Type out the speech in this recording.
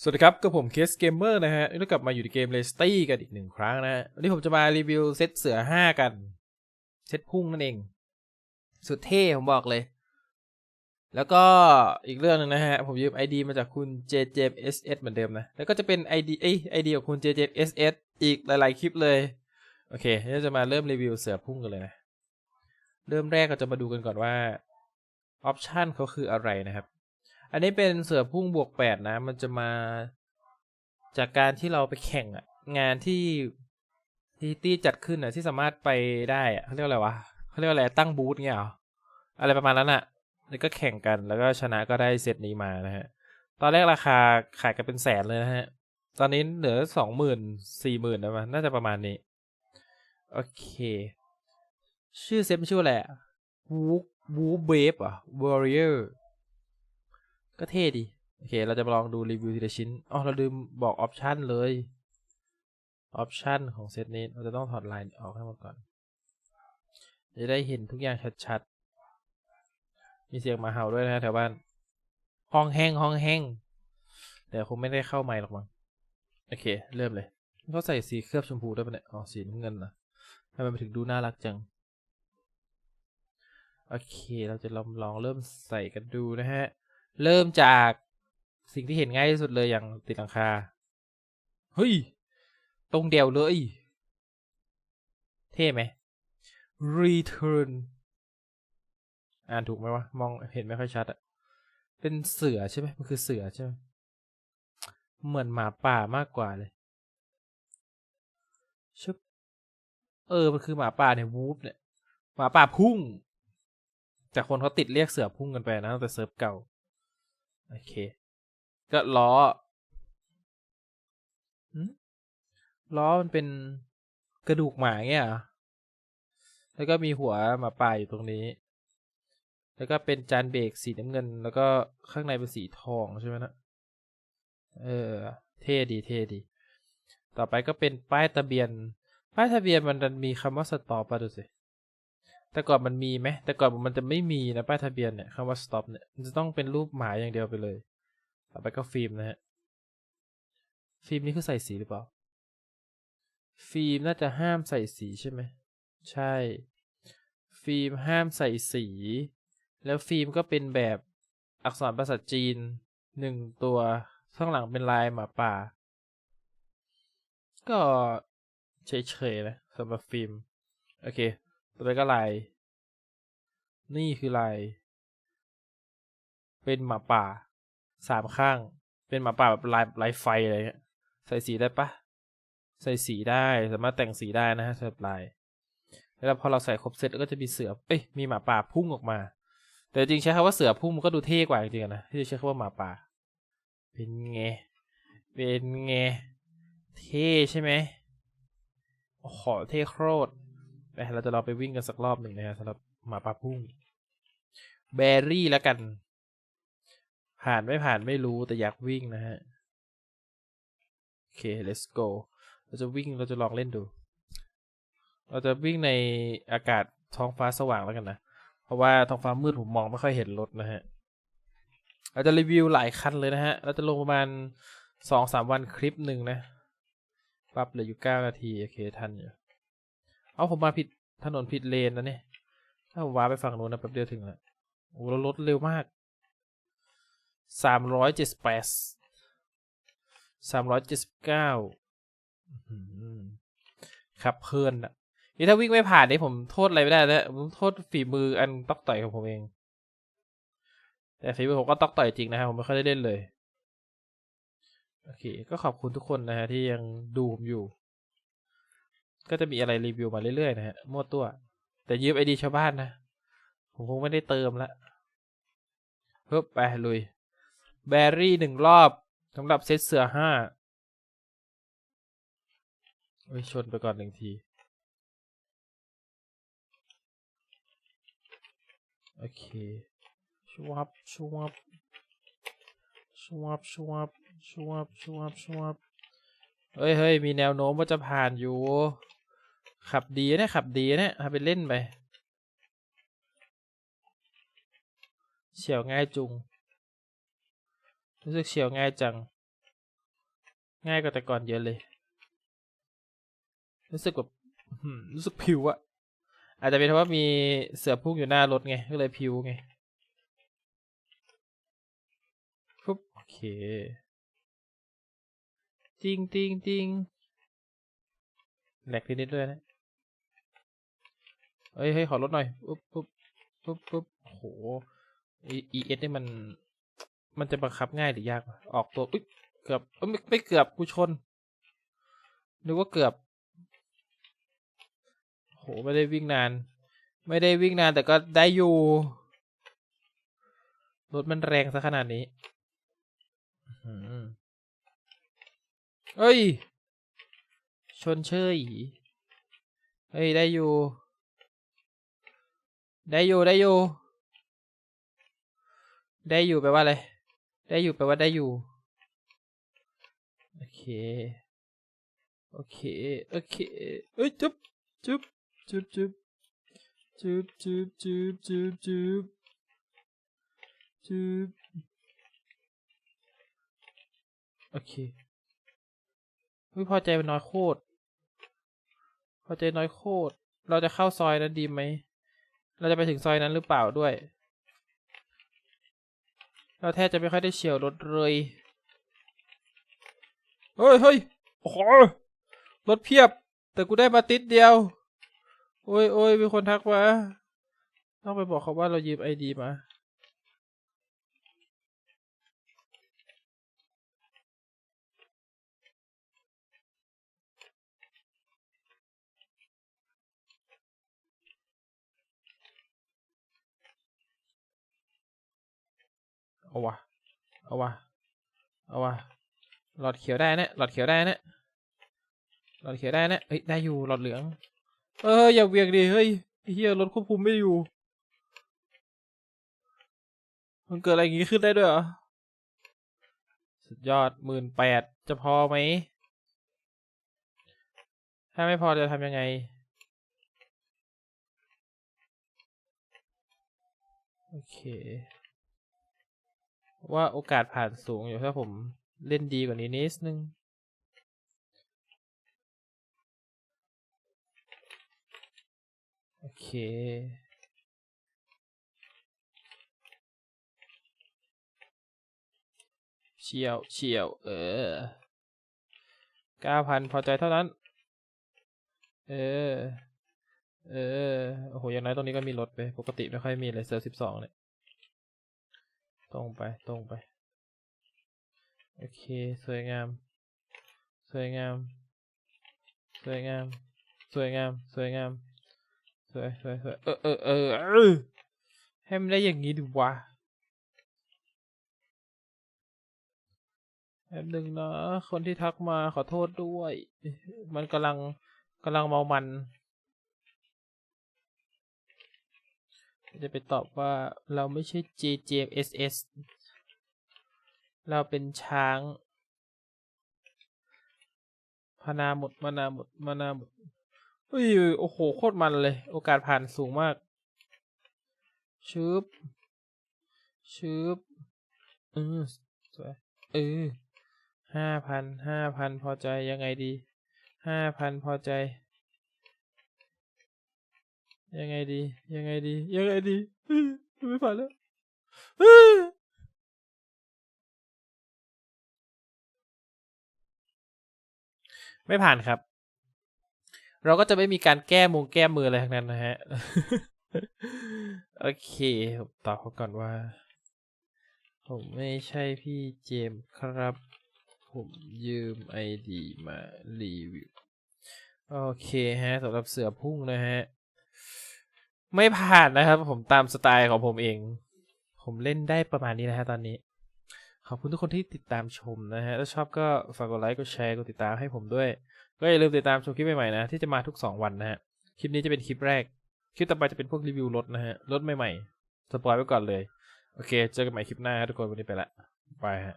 สวัสดีครับ ก็ผมเคสเกมเมอร์นะฮะแล้วกลับมาอยู่ในเกมเลสตี้กันอีกหนึ่งครั้งนะฮะวันนี้ผมจะมารีวิวเซตเสือห้ากัน เซตพุ่งนั่นเอง สุดเท่ผมบอกเลย แล้วก็อีกเรื่องหนึงนะฮะ ผมยืม ID มาจากคุณ JJSS เหมือนเดิมนะ แล้วก็จะเป็น ID เอ้ย ID ของคุณ JJSS อีกหลาย ๆ คลิปเลย โอเคเดี๋ยวจะมาเริ่มรีวิวเสือพุ่งกันเลยนะ เริ่มแรกก็จะมาดูกันก่อนว่าออปชันเขาคืออะไรนะครับ อันนี้เป็นเสือพุ่งบวกแปดนะ มันจะมาจากการที่เราไปแข่งอะงานที่ที่ตี้จัดขึ้นอะที่สามารถไปได้อะเขาเรียกอะไรวะเขาเรียกอะไรตั้งบูธเงี้ยหรออะไรประมาณนั้นอะแล้วก็แข่งกันแล้วก็ชนะก็ได้เซตนี้มานะฮะ ตอนแรกราคาขายกันเป็นแสนเลยนะฮะ ตอนนี้เหลือสองหมื่นสี่หมื่นนะมันน่าจะประมาณนี้ โอเค ชื่อเซตมันชื่ออะไรวูวูเบฟอะ warrior ก็เท่ดี โอเค เราจะมาลองดูรีวิวทีละชิ้น อ๋อ เราลืมบอกออปชันเลย ออปชันของเซตนี้ เราจะต้องถอดไลน์ออกให้หมดก่อน จะได้เห็นทุกอย่างชัดๆ มีเสียงหมาเห่าด้วยนะฮะแถวบ้าน ห้องแห้งห้องแห้ง แต่คงไม่ได้เข้าไมค์หรอกมั้ง โอเค เริ่มเลยเขาใส่สีเคลือบชมพูด้วยปะเนี่ย อ๋อ สีน้ำเงินนะทำไมมันถึงดูน่ารักจังโอเค เราจะลองลองเริ่มใส่กันดูนะฮะ เริ่มจากสิ่งที่เห็นง่ายที่สุดเลยอย่างติดหลังคา เฮ้ย ตรงเดียวเลย เท่ไหม return อ่านถูกไหมวะ มองเห็นไม่ค่อยชัดอะเป็นเสือใช่ไหมมันคือเสือใช่ไหมเหมือนหมาป่ามากกว่าเลยชึบเออ มันคือหมาป่าเนี่ยวูฟเนี่ย หมาป่าพุ่ง แต่คนเขาติดเรียกเสือพุ่งกันไปนะตั้งแต่เซิร์ฟเก่า โอเค ก็ล้อล้อมันเป็นกระดูกหมาเงี้ยแล้วก็มีหัวหมาป่าอยู่ตรงนี้ แล้วก็เป็นจานเบรกสีน้ำเงิน แล้วก็ข้างในเป็นสีทองใช่ไหมนะ เออ เท่ดีเท่ดี ต่อไปก็เป็นป้ายทะเบียน ป้ายทะเบียนมันมีคำว่าสตอปป่ะดูสิ แต่ก่อนมันมีไหมแต่ก่อนมันจะไม่มีนะป้ายทะเบียนเนี่ยคำว่า stop เนี่ยมันจะต้องเป็นรูปหมาอย่างเดียวไปเลย ต่อไปก็ฟิล์มนะฮะ ฟิล์มนี่คือใส่สีหรือเปล่า ฟิล์มน่าจะห้ามใส่สีใช่ไหม ใช่ ฟิล์มห้ามใส่สี แล้วฟิล์มก็เป็นแบบอักษรภาษาจีนหนึ่งตัวข้างหลังเป็นลายหมาป่า ก็เฉยๆนะสำหรับฟิล์ม โอเค ต่อไปก็ลายนี่คือลายเป็นหมาป่าสามข้าง เป็นหมาป่าแบบลายลายไฟอะไรเงี้ยใส่สีได้ปะใส่สีได้สามารถแต่งสีได้นะฮะสำหรับลาย แล้วพอเราใส่ครบเสร็จก็จะมีเสือเอ้ยมีหมาป่าพุ่งออกมา แต่จริงใช้คำว่าเสือพุ่งมันก็ดูเท่กว่าจริงๆนะที่จะใช้คำว่าหมาป่า เป็นไงเป็นไงเท่ใช่ไหมโอ้โหเท่โคตร เราจะลองไปวิ่งกันสักรอบหนึ่งนะฮะสำหรับหมาป่าพุ่งแบรี่แล้วกัน ผ่านไม่ผ่านไม่รู้แต่อยากวิ่งนะฮะ โอเค let's go เราจะวิ่งเราจะลองเล่นดู เราจะวิ่งในอากาศท้องฟ้าสว่างแล้วกันนะ เพราะว่าท้องฟ้ามืดผมมองไม่ค่อยเห็นรถนะฮะ เราจะรีวิวหลายคันเลยนะฮะ เราจะลงประมาณสองสามวันคลิปหนึ่งนะ ปั๊บเหลืออยู่เก้านาที โอเค ทันอยู่ เอาผมมาผิดถนนผิดเลนนะเนี่ย ถ้าผมว้าไปฝั่งนู้นนะแป๊บเดียวถึงแล้วโอ้รถเร็วมากสามร้อยเจ็ดสิบแปดสามร้อยเจ็ดสิบเก้าครับเพลินอะนี่ถ้าวิ่งไม่ผ่านนี่ผมโทษอะไรไม่ได้แล้วผมโทษฝีมืออันตอกต่อยของผมเอง แต่ฝีมือผมก็ตอกต่อยจริงนะครับผมไม่ค่อยได้เล่นเลย โอเค ก็ขอบคุณทุกคนนะฮะที่ยังดูผมอยู่ ก็จะมีอะไรรีวิวมาเรื่อยๆนะฮะมั่วตัว แต่ยืมไอดีชาวบ้านนะ ผมคงไม่ได้เติมละเพิ่มไปลุย แบรี่หนึ่งรอบสำหรับเซตเสือห้าโอ้ยชนไปก่อนหนึ่งที โอเคชวับชวับชวับชวับชวับชวับชวับเฮ้ยเฮ้ยมีแนวโน้มว่าจะผ่านอยู่ ขับดีนะขับดีนะทำไปเล่นไปเฉียวง่ายจุง รู้สึกเฉียวง่ายจัง ง่ายกว่าแต่ก่อนเยอะเลย รู้สึกแบบรู้สึกผิวอะอาจจะเป็นเพราะว่ามีเสือพุ่งอยู่หน้ารถไง ก็เลยผิวไงปุ๊บโอเคจริงจริงจริงแหลกนิดๆด้วยนะ เฮ้ยเฮ้ยขอลดหน่อยปุ๊บปุ๊บปุ๊บปุ๊บโอ้โห E S นี่มัน มันจะบังคับง่ายหรือยาก ออกตัวอุ๊ยเกือบเอ้ยไม่ไม่เกือบกูชนนึกว่าเกือบ โห ไม่ได้วิ่งนาน ไม่ได้วิ่งนานแต่ก็ได้อยู่ รถมันแรงซะขนาดนี้เอ้ย ชนเชยเฮ้ย ได้อยู่ ได้อยู่ได้อยู่ ได้อยู่แปลว่าอะไร ได้อยู่แปลว่าได้อยู่ โอเค โอเค โอเคเอ้ยจุ๊บจุ๊บจุ๊บจุ๊บจุ๊บจุ๊บจุ๊บจุ๊บจุ๊บจุ๊บโอเคเฮ้ยพอใจนน้อยโคตร พอใจน้อยโคตร เราจะเข้าซอยนั้นดีไหม เราจะไปถึงซอยนั้นหรือเปล่าด้วย เราแทบจะไม่ค่อยได้เฉียวรถเลย เฮ้ยเฮ้ยโอ้โหรถเพียบ แต่กูได้มาติดเดียว โอ้ยโอ้ยมีคนทักมา ต้องไปบอกเขาว่าเรายืมไอดีมา เอาวะเอาวะเอาวะหลอดเขียวได้นะหลอดเขียวได้นะหลอดเขียวได้นะเอ้ยได้อยู่หลอดเหลือง เอออย่าเวียงดิเฮ้ยไอ้เฮียรถควบคุมไม่อยู่ มันเกิดอะไรอย่างงี้ขึ้นได้ด้วยเหรอสุดยอดหมื่นแปดจะพอไหม ถ้าไม่พอจะทำยังไง โอเค ว่าโอกาสผ่านสูงอยู่ถ้าผมเล่นดีกว่านี้นิดนึง โอเคเฉียวเฉียว เออเก้าพันพอใจเท่านั้น เออ เออ โอ้โห อย่างน้อยตรงนี้ก็มีรถไป ปกติไม่ค่อยมีเลยเซอร์สิบสองเนี่ย ตรงไปตรงไป โอเค สวยงาม สวยงาม สวยงาม สวยงาม สวยงาม สวยสวยสวยเออเออเออเออให้มันได้อย่างนี้ดิวะแป๊บหนึ่งนะ คนที่ทักมาขอโทษด้วย มันกำลังกำลังเมามัน จะไปตอบว่าเราไม่ใช่ JJSS เราเป็นช้างพนาหมดมานาหมดมานาหมดเฮ้ยโอ้โห โคตรมันเลย โอกาสผ่านสูงมาก ชืบชืบเออสวยเออห้าพันห้าพันพอใจยังไงดีห้าพันพอใจ ยังไงดี ยังไงดี ยังไงดีเฮ้ยไม่ผ่านแล้วไม่ผ่านครับ เราก็จะไม่มีการแก้มงแก้มืออะไรทั้งนั้นนะฮะ โอเคผมตอบเขาก่อนว่า ผมไม่ใช่พี่เจมส์ครับ ผมยืมไอดีมารีวิว โอเคฮะสำหรับเสือพุ่งนะฮะ ไม่ผ่านนะครับ ผมตามสไตล์ของผมเอง ผมเล่นได้ประมาณนี้นะฮะตอนนี้ ขอบคุณทุกคนที่ติดตามชมนะฮะ ถ้าชอบก็ฝากกดไลค์ กดแชร์ กดติดตามให้ผมด้วย ก็อย่าลืมติดตามชมคลิปใหม่ๆนะ ที่จะมาทุก 2 วันนะฮะ คลิปนี้จะเป็นคลิปแรก คลิปต่อไปจะเป็นพวกรีวิวรถนะฮะ รถใหม่ๆ สปอยไว้ก่อนเลย โอเค เจอกันใหม่คลิปหน้าทุกคนวันนี้ไปละบายฮะ